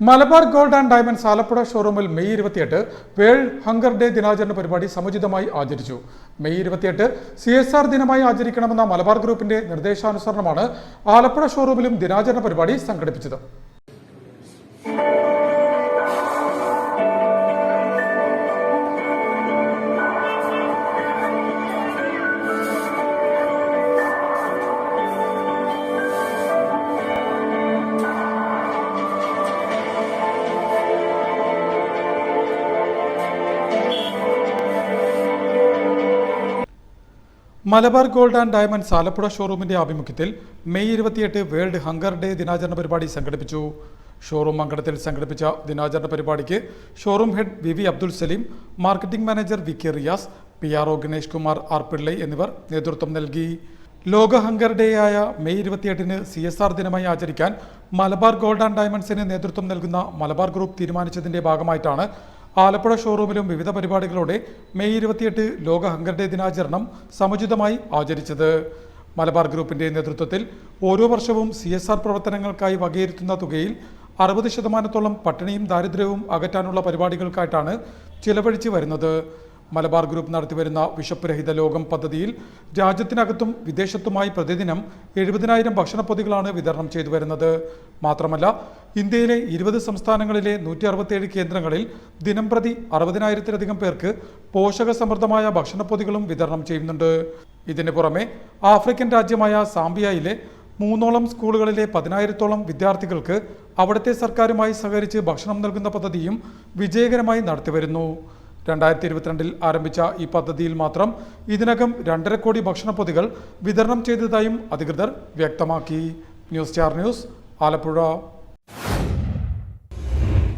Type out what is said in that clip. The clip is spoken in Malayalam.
Malabar gold and diamonds Alappuzha ഷോറൂമിൽ മെയ് ഇരുപത്തിയെട്ട് വേൾഡ് ഹങ്കർ ഡേ ദിനാചരണ പരിപാടി സമുചിതമായി ആചരിച്ചു. മെയ് ഇരുപത്തിയെട്ട് സി എസ് ആർ ദിനമായി ആചരിക്കണമെന്ന മലബാർ ഗ്രൂപ്പിന്റെ നിർദ്ദേശാനുസരണമാണ് ആലപ്പുഴ ഷോറൂമിലും ദിനാചരണ പരിപാടി സംഘടിപ്പിച്ചത്. Malabar gold and diamonds Alappuzha ഷോറൂമിന്റെ ആഭിമുഖ്യത്തിൽ മെയ് ഇരുപത്തിയെട്ട് വേൾഡ് ഹങ്കർ ഡേ ദിനാചരണ പരിപാടി സംഘടിപ്പിച്ചു. ഷോറൂം അങ്കണത്തിൽ സംഘടിപ്പിച്ച ദിനാചരണ പരിപാടിക്ക് showroom head V V Abdul Salim marketing manager V K Riyas P R O Ganesh Kumar R Pillai എന്നിവർ നേതൃത്വം നൽകി. ലോക ഹങ്കർ ഡേ ആയ മെയ് ഇരുപത്തിയെട്ടിന് സി എസ് ആർ ദിനമായി ആചരിക്കാൻ മലബാർ ഗോൾഡ് ആൻഡ് ഡയമണ്ട്സിന് നേതൃത്വം നൽകുന്ന മലബാർ ഗ്രൂപ്പ് തീരുമാനിച്ചതിന്റെ ഭാഗമായിട്ടാണ് ആലപ്പുഴ ഷോറൂമിലും വിവിധ പരിപാടികളോടെ മെയ് ഇരുപത്തിയെട്ട് ലോക ഹംഗർ ഡേ ദിനാചരണം സമുചിതമായി ആചരിച്ചത്. മലബാർ ഗ്രൂപ്പിന്റെ നേതൃത്വത്തിൽ ഓരോ വർഷവും സി എസ് ആർ പ്രവർത്തനങ്ങൾക്കായി വകയിരുത്തുന്ന തുകയിൽ അറുപത് ശതമാനത്തോളം പട്ടിണിയും ദാരിദ്ര്യവും അകറ്റാനുള്ള പരിപാടികൾക്കായിട്ടാണ് ചിലവഴിച്ച് വരുന്നത്. മലബാർ ഗ്രൂപ്പ് നടത്തിവരുന്ന വിശപ്പ് രഹിത ലോകം പദ്ധതിയിൽ രാജ്യത്തിനകത്തും വിദേശത്തുമായി പ്രതിദിനം എഴുപതിനായിരം ഭക്ഷണപ്പൊതികളാണ് വിതരണം ചെയ്തു വരുന്നത്. മാത്രമല്ല ഇന്ത്യയിലെ ഇരുപത് സംസ്ഥാനങ്ങളിലെ നൂറ്റി അറുപത്തിയേഴ് കേന്ദ്രങ്ങളിൽ ദിനംപ്രതി അറുപതിനായിരത്തിലധികം പേർക്ക് പോഷകസമൃദ്ധമായ ഭക്ഷണപ്പൊതികളും വിതരണം ചെയ്യുന്നുണ്ട്. ഇതിനു പുറമെ ആഫ്രിക്കൻ രാജ്യമായ സാംബിയയിലെ മൂന്നോളം സ്കൂളുകളിലെ പതിനായിരത്തോളം വിദ്യാർത്ഥികൾക്ക് അവിടുത്തെ സർക്കാരുമായി സഹകരിച്ച് ഭക്ഷണം നൽകുന്ന പദ്ധതിയും വിജയകരമായി നടത്തിവരുന്നു. രണ്ടായിരത്തി ഇരുപത്തിരണ്ടിൽ ആരംഭിച്ച ഈ പദ്ധതിയിൽ മാത്രം ഇതിനകം രണ്ടര കോടി ഭക്ഷണ പൊതികൾ വിതരണം ചെയ്തതായും അധികൃതർ വ്യക്തമാക്കി. News star news Alappuzha.